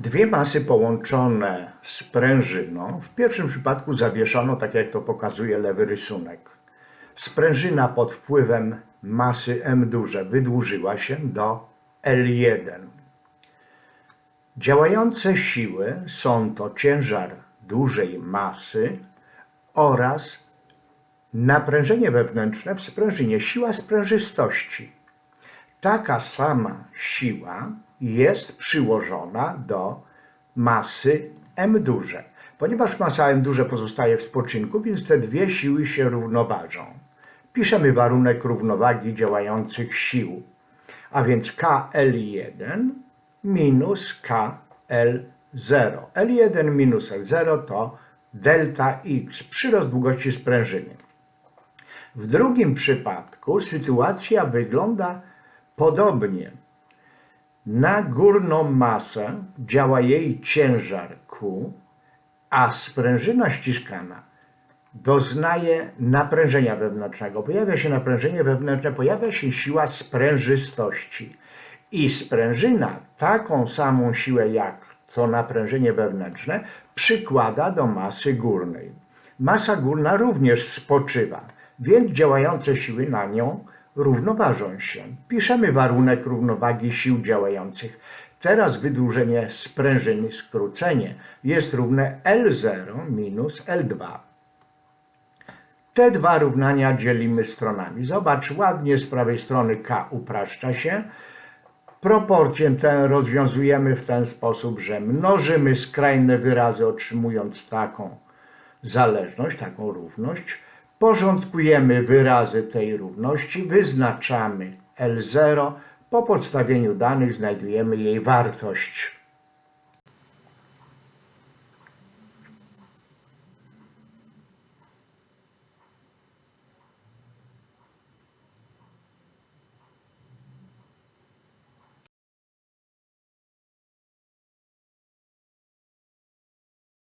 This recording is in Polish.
Dwie masy połączone sprężyną. W pierwszym przypadku zawieszono, tak jak to pokazuje lewy rysunek. Sprężyna pod wpływem masy M duże wydłużyła się do L1. Działające siły są to ciężar dużej masy oraz naprężenie wewnętrzne w sprężynie, siła sprężystości. Taka sama siła jest przyłożona do masy M duże. Ponieważ masa M duże pozostaje w spoczynku, więc te dwie siły się równoważą. Piszemy warunek równowagi działających sił, a więc KL1 minus KL0. L1 minus L0 to delta X, przyrost długości sprężyny. W drugim przypadku sytuacja wygląda podobnie. Na górną masę działa jej ciężar Q, a sprężyna ściskana doznaje naprężenia wewnętrznego. Pojawia się naprężenie wewnętrzne, pojawia się siła sprężystości. I sprężyna taką samą siłę jak to naprężenie wewnętrzne przykłada do masy górnej. Masa górna również spoczywa, więc działające siły na nią równoważą się. Piszemy warunek równowagi sił działających. Teraz wydłużenie sprężyny, skrócenie jest równe L0 minus L2. Te dwa równania dzielimy stronami. Zobacz, ładnie z prawej strony K upraszcza się. Proporcję tę rozwiązujemy w ten sposób, że mnożymy skrajne wyrazy, otrzymując taką zależność, taką równość. Porządkujemy wyrazy tej równości, wyznaczamy L0. Po podstawieniu danych znajdujemy jej wartość.